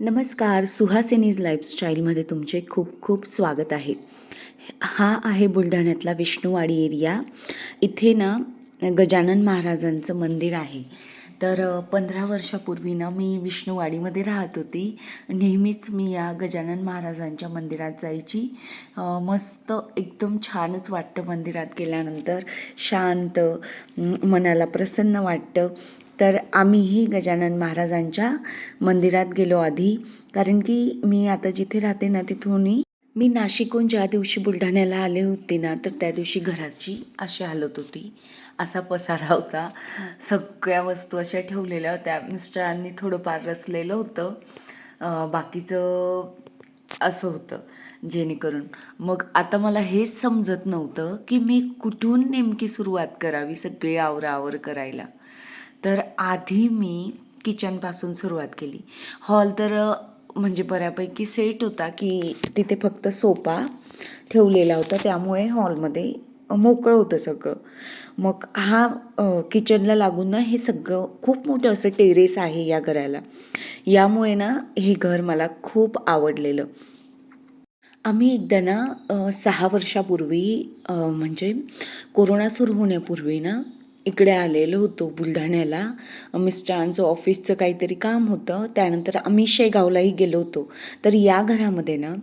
नमस्कार सुहासिनीज लाईफस्टाईलमध्ये तुमचे खूप खूप स्वागत आहे. हा आहे बुलढाण्यातला विष्णुवाडी एरिया. इथे ना गजानन महाराजांचं मंदिर आहे. तर पंधरा वर्षापूर्वी ना मी विष्णूवाडीमध्ये राहत होती. नेहमीच मी या गजानन महाराजांच्या मंदिरात जायची. मस्त एकदम छानच वाटतं मंदिरात गेल्यानंतर. शांत मनाला प्रसन्न वाटतं. तर आम्हीही गजानन महाराजांच्या मंदिरात गेलो आधी. कारण की मी आता जिथे राहते ना तिथूनही मी नाशिकहून ज्या दिवशी बुलढाण्याला आले होते ना तर त्या दिवशी घराची अशी हालत होती. असा पसारा होता. सगळ्या वस्तू अशा ठेवलेल्या होत्या. मिस्टरांनी थोडंफार रचलेलं होतं. बाकीचं असं होतं जेणेकरून. मग आता मला हेच समजत नव्हतं की मी कुठून नेमकी सुरुवात करावी सगळी आवरावर करायला. तर आधी मी किचनपासून सुरुवात केली. हॉल तर म्हणजे बऱ्यापैकी सेट होता की तिथे फक्त सोफा ठेवलेला होता. त्यामुळे हॉलमध्ये मोकळं होतं सगळं. मग हा किचनला लागून ना हे सगळं खूप मोठं असं टेरेस आहे या घराला. यामुळे ना हे घर मला खूप आवडलेलं. आम्ही एकदा ना सहा वर्षापूर्वी म्हणजे कोरोना सुरू होण्यापूर्वी ना इकडे आलेलो होतो बुलढाण्याला. मिस्टरांचं ऑफिसचं काहीतरी काम होतं. त्यानंतर आम्ही शेगावलाही गेलो होतो. तर या घरामध्ये ना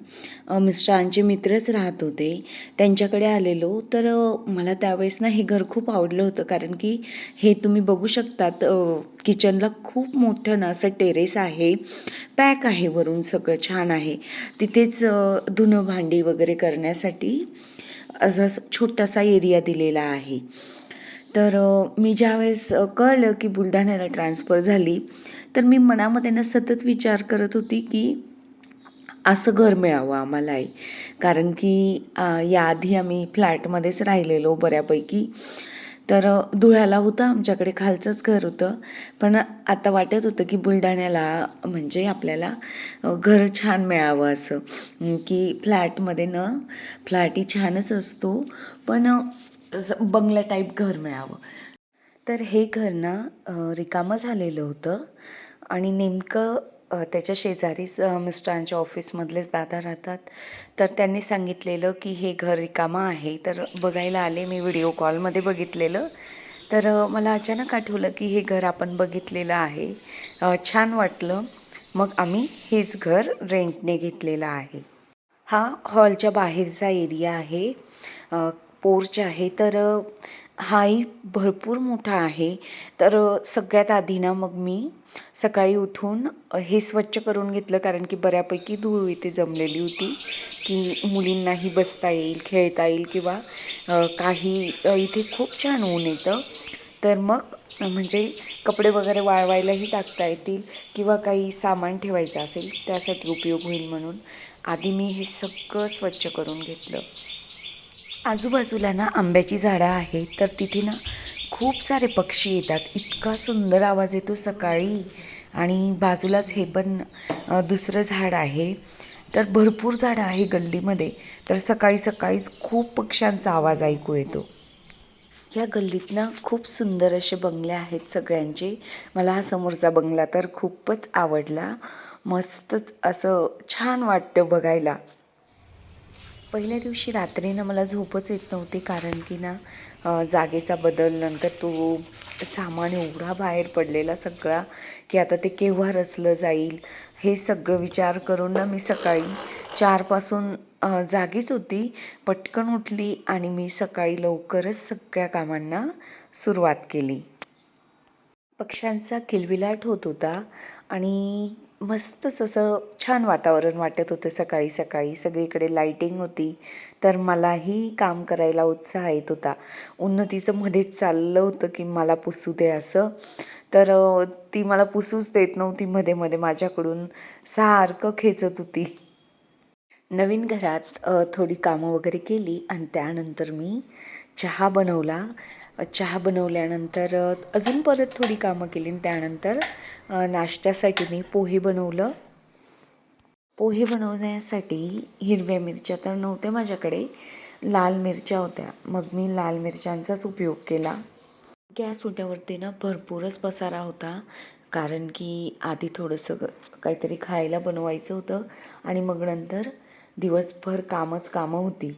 मिस्टरांचे मित्रच राहत होते. त्यांच्याकडे आलेलो. तर मला त्यावेळेस ना हे घर खूप आवडलं होतं. कारण की हे तुम्ही बघू शकतात किचनला खूप मोठं ना असं टेरेस आहे. पॅक आहे वरून सगळं छान आहे. तिथेच धुणं भांडी वगैरे करण्यासाठी असा छोटासा एरिया दिलेला आहे. तर मी ज्यावेळेस कळलं की बुलढाण्याला ट्रान्सफर झाली तर मी मनामध्ये ना सतत विचार करत होती की असं घर मिळावं आम्हालाही. कारण की याआधी आम्ही फ्लॅटमध्येच राहिलेलो बऱ्यापैकी. तर धुळ्याला होतं आमच्याकडे खालचंच घर होतं. पण आता वाटत होतं की बुलढाण्याला म्हणजे आपल्याला घर छान मिळावं असं. की फ्लॅटमध्ये न फ्लॅटही छानच असतो. पण बंगला टाईप घर मिळावं. तर हे घर ना रिकामं झालेलं होतं आणि नेमकं त्याच्या शेजारीच मिस्टरांच्या ऑफिसमधलेच दादा राहतात. तर त्यांनी सांगितलेलं की हे घर रिकामं आहे. तर बघायला आले मी व्हिडिओ कॉलमध्ये बघितलेलं. तर मला अचानक आठवलं की हे घर आपण बघितलेलं आहे. छान वाटलं. मग आम्ही हेच घर रेंटने घेतलेलं आहे. हा हॉलच्या बाहेरचा एरिया आहे. पोर्च आहे तर हाही भरपूर मोठा आहे. तर सगळ्यात आधी ना मग मी सकाळी उठून हे स्वच्छ करून घेतलं. कारण की बऱ्यापैकी धूळ इथे जमलेली होती की मुलींनाही बसता येईल खेळता येईल किंवा काही इथे खूप छान ऊन येतं. तर मग म्हणजे कपडे वगैरे वाळवायलाही टाकता येतील किंवा काही सामान ठेवायचं असेल त्यासाठी उपयोग होईल म्हणून आधी मी हे सगळं स्वच्छ करून घेतलं. आजूबाजूला ना आंब्याची झाडं आहेत तर तिथे ना खूप सारे पक्षी येतात. इतका सुंदर आवाज येतो सकाळी. आणि बाजूलाच हे पण दुसरं झाड आहे. तर भरपूर झाडं आहे गल्लीमध्ये. तर सकाळी सकाळीच खूप पक्ष्यांचा आवाज ऐकू येतो. या गल्लीत ना खूप सुंदर असे बंगले आहेत सगळ्यांचे. मला हा समोरचा बंगला तर खूपच आवडला. मस्तच असं छान वाटतं बघायला. पहिल्या दिवशी रात्रीनं मला झोपच येत नव्हती कारण की ना जागेचा बदल नंतर तो सामान एवढा बाहेर पडलेला सगळा की आता ते केव्हा रचलं जाईल हे सगळं विचार करून ना मी सकाळी चारपासून जागीच होती पटकन उठली आणि मी सकाळी लवकरच सगळ्या कामांना सुरुवात केली. पक्ष्यांचा किलबिलाट होत होता आणि मस्तच असं छान वातावरण वाटत होतं सकाळी सकाळी. सगळीकडे लाईटिंग होती. तर मलाही काम करायला उत्साह येत होता. उन्नतीचं मध्येच चाललं होतं की मला पुसू दे असं. तर ती मला पुसूच देत नव्हती मध्ये मध्ये. माझ्याकडून सारखं खेचत होती. नवीन घरात थोडी कामं वगैरे केली आणि त्यानंतर मी चहा बनवला. चहा बनवल्यानंतर अजून परत थोडी कामं केली आणि त्यानंतर नाश्त्यासाठी मी पोहे बनवलं. पोहे बनवण्यासाठी हिरव्या मिरच्या तर नव्हत्या माझ्याकडे लाल मिरच्या होत्या. मग मी लाल मिरच्यांचाच उपयोग केला. गॅस उट्यावरती ना भरपूरच पसारा होता. कारण की आधी थोडंसं ग- काहीतरी खायला बनवायचं होतं आणि मग नंतर दिवसभर कामच कामं होती.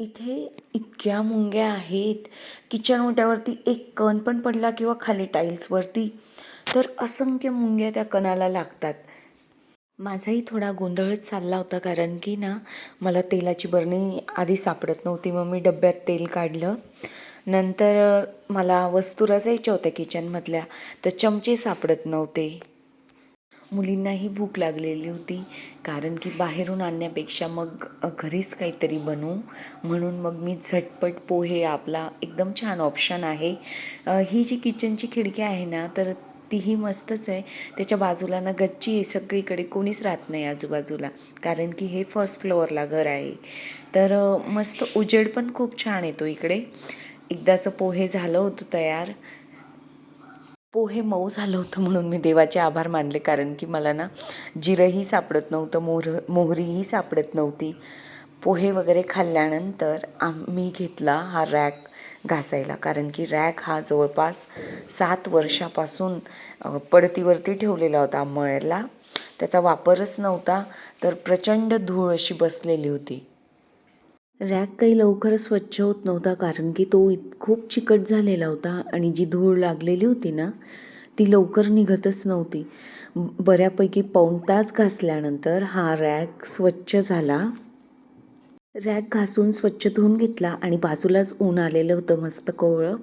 इथे इतक्या मुंग्या आहेत. किचन ओट्यावरती एक कण पण पडला किंवा खाली टाईल्सवरती तर असंख्य मुंग्या त्या कणाला लागतात. माझाही थोडा गोंधळच चालला होता कारण की ना मला तेलाची बरणी आधी सापडत नव्हती मग मी डब्यात तेल काढलं. नंतर मला वस्तू रचायच्या होत्या किचनमधल्या तर चमचे सापडत नव्हते. मुलींनाही भूक लागलेली होती. कारण की बाहेरून आणण्यापेक्षा मग घरीच काहीतरी बनवू. म्हणून मग मी झटपट पोहे आपला एकदम छान ऑप्शन आहे. ही जी किचनची खिडकी आहे ना तर तीही मस्तच आहे. त्याच्या बाजूला ना गच्ची आहे सगळीकडे कोणीच राहत नाही आजूबाजूला. कारण की हे फर्स्ट फ्लोअरला घर आहे. तर मस्त उजेड पण खूप छान येतो इकडे. एकदाचं पोहे झालं होतं तयार. पोहे मऊ झालं होतं म्हणून मी देवाचे आभार मानले. कारण की मला ना जिरंही सापडत नव्हतं मोर मोहरीही सापडत नव्हती. पोहे वगैरे खाल्ल्यानंतर आम्ही घेतला हा रॅक घासायला. कारण की रॅक हा जवळपास सात वर्षापासून पडतीवरती ठेवलेला होता मळ्याला त्याचा वापरच नव्हता तर प्रचंड धूळ अशी बसलेली होती. रॅक काही लवकर स्वच्छ होत नव्हता कारण की तो इत खूप चिकट झालेला होता आणि जी धूळ लागलेली होती ना ती लवकर निघतच नव्हती. बऱ्यापैकी पाऊण तास घासल्यानंतर हा रॅक स्वच्छ झाला. रॅक घासून स्वच्छ धुवून घेतला आणि बाजूलाच ऊन आलेलं होतं मस्त कोवळं.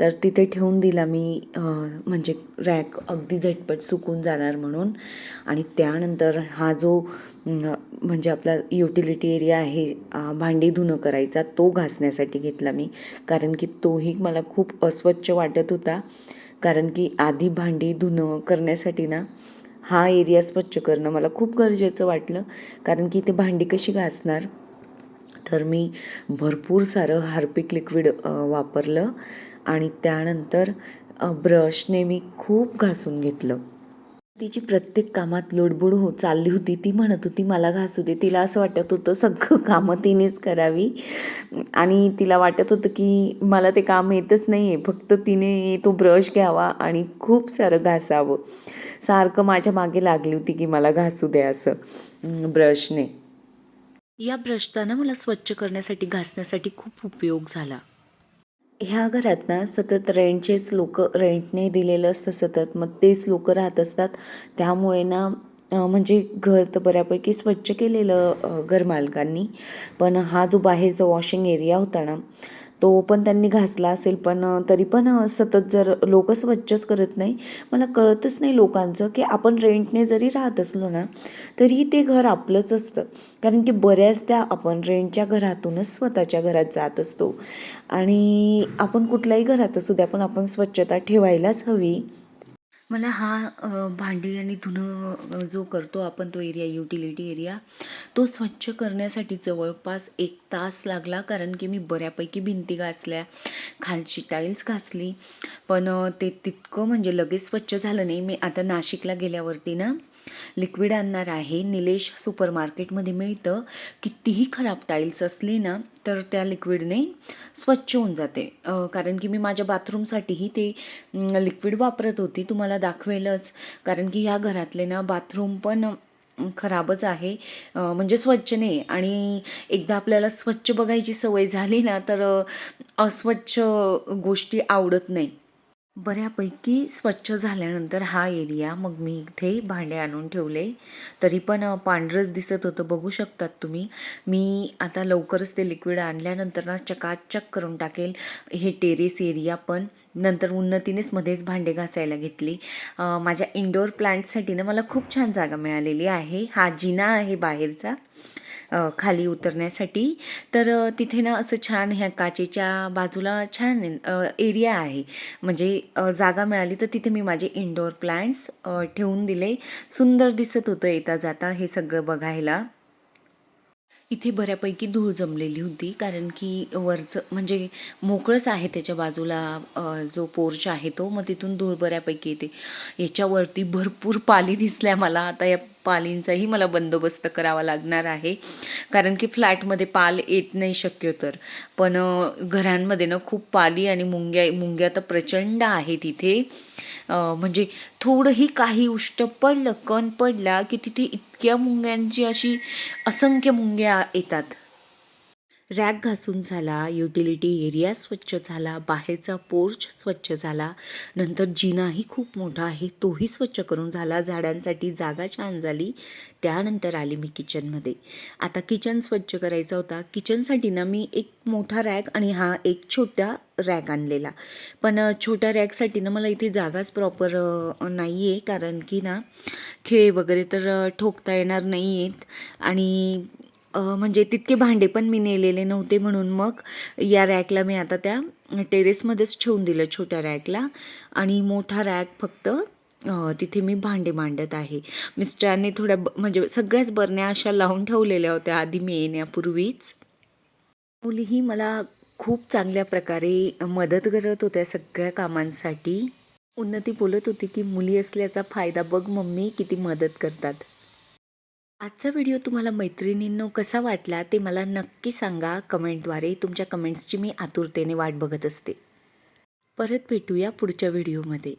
तर तिथे ठेवून दिला मी म्हणजे रॅक अगदी झटपट सुकून जाणार म्हणून. आणि त्यानंतर हा जो म्हणजे आपला युटिलिटी एरिया आहे भांडी धुणं करायचा तो घासण्यासाठी घेतला मी. कारण की तोही मला खूप अस्वच्छ वाटत होता. कारण की आधी भांडी धुणं करण्यासाठी ना हा एरिया स्वच्छ करणं मला खूप गरजेचं वाटलं. कारण की ते भांडी कशी घासणार? तर मी भरपूर सारं हार्पिक लिक्विड वापरलं. आणि त्यानंतर ब्रशने मी खूप घासून घेतलं. तिची प्रत्येक कामात लोडबुड हो चालली होती. ती म्हणत होती मला घासू दे. तिला असं वाटत होतं सगळं कामं तिनेच करावी. आणि तिला वाटत होतं की मला ते काम येतच नाही आहे फक्त तिने तो ब्रश घ्यावा आणि खूप सारं घासावं. सारखं माझ्या मागे लागली होती की मला घासू दे असं ब्रशने. या ब्रशचा ना मला स्वच्छ करण्यासाठी घासण्यासाठी खूप उपयोग झाला. ह्या घरात ना सतत रेंटचेच लोक रेंटने दिलेलं असतं सतत. मग तेच लोक राहत असतात. त्यामुळे ना म्हणजे घर तर बऱ्यापैकी स्वच्छ केलेलं घरमालकांनी. पण हा जो बाहेरचा वॉशिंग एरिया होता ना तो पण त्यांनी घासला असेल पण तरी पण सतत जर लोक स्वच्छच करत नाही मला कळतच नाही लोकांचं की आपण रेंटने जरी राहत असलो ना तरीही ते घर आपलंच असतं. कारण की बऱ्याचदा आपण रेंटच्या घरातूनच स्वतःच्या घरात जात असतो. आणि आपण कुठल्याही घरात असू द्या पण आपण स्वच्छता ठेवायलाच हवी. मला हा भांडी आणि धुणं जो करतो आपण तो एरिया युटिलिटी एरिया तो स्वच्छ करण्यासाठी जवळपास एक तास लागला. कारण की मी बऱ्यापैकी भिंती घासल्या खालची टाईल्स घासली. पण ते तितकं म्हणजे लगेच स्वच्छ झालं नाही. मी आता नाशिकला गेल्यावरती ना लिक्विड आणणार आहे. निलेश सुपर मार्केटमध्ये मिळतं. कितीही खराब टाईल्स असली ना तर त्या लिक्विडने स्वच्छ होऊन जाते. कारण की मी माझ्या बाथरूमसाठीही ते लिक्विड वापरत होती. तुम्हाला दाखवेलच. कारण की ह्या घरातले ना बाथरूम पण खराबच आहे. म्हणजे स्वच्छ नाही. आणि एकदा आपल्याला स्वच्छ बघायची सवय झाली ना तर अस्वच्छ गोष्टी आवडत नाही. बऱ्यापैकी स्वच्छ झाल्यानंतर हा एरिया मग मी इथे भांडे आणून ठेवले. तरी पण पांढरंच दिसत होतं बघू शकतात तुम्ही. मी आता लवकरच ते लिक्विड आणल्यानंतर ना चकाचक करून टाकेल. हे टेरेस एरिया पण. नंतर उन्नतीनेच मध्येच भांडे घासायला घेतली. माझ्या इंडोर प्लांटसाठी ना मला खूप छान जागा मिळालेली आहे. हा जिना आहे बाहेरचा. खाली उतरण्यासाठी. तर तिथे ना असं छान ह्या काचेच्या बाजूला छान एरिया आहे. म्हणजे जागा मिळाली तर तिथे मी माझे इंडोर प्लांट्स ठेवून दिले. सुंदर दिसत होतं येता जाता हे सगळं बघायला. इथे बऱ्यापैकी धूळ जमलेली होती. कारण की वरचं म्हणजे मोकळंच आहे त्याच्या बाजूला जो पोर्च आहे तो. मग तिथून धूळ बऱ्यापैकी येते. याच्यावरती भरपूर पाली दिसल्या मला. आता या पालींचाही मला बंदोबस्त करावा लागणार आहे. कारण की फ्लॅटमध्ये पाल येत नाही शक्य तर. पण घरांमध्ये ना खूप पाली आणि मुंग्या मुंग्या तर प्रचंड आहेत तिथे म्हणजे थोडंही काही उष्ट पडलं कण पडला की तिथे इतक्या मुंग्यांची अशी असंख्य मुंग्या येतात. रॅक घासून झाला युटिलिटी एरिया स्वच्छ झाला बाहेरचा पोर्च स्वच्छ झाला. नंतर जिनाही खूप मोठा आहे तोही स्वच्छ करून झाला. झाडांसाठी जागा छान झाली. त्यानंतर आली मी किचनमध्ये. आता किचन स्वच्छ करायचा होता. किचनसाठी ना मी एक मोठा रॅक आणि हा एक छोटा रॅक आणलेला. पण छोट्या रॅकसाठी ना मला इथे जागाच प्रॉपर नाही आहे कारण की ना खेळ वगैरे तर ठोकता येणार नाही आहेत आणि म्हणजे तितके भांडे पण मी नेलेले नव्हते म्हणून मग या रॅकला मी आता त्या टेरेसमध्येच ठेवून दिलं छोट्या रॅकला. आणि मोठा रॅक फक्त तिथे मी भांडे मांडत आहे. मिस्टरांनी थोड्या ब म्हणजे सगळ्याच बरण्या अशा लावून ठेवलेल्या होत्या आधी मी येण्यापूर्वीच. मुलीही मला खूप चांगल्या प्रकारे मदत करत होत्या सगळ्या कामांसाठी. उन्नती बोलत होती की मुली असल्याचा फायदा बघ मम्मी किती मदत करतात. आजचा व्हिडिओ तुम्हाला मैत्रिणींनो कसा वाटला ते मला नक्की सांगा कमेंटद्वारे. तुमच्या कमेंट्सची मी आतुरतेने वाट बघत असते. परत भेटूया पुढच्या व्हिडिओमध्ये.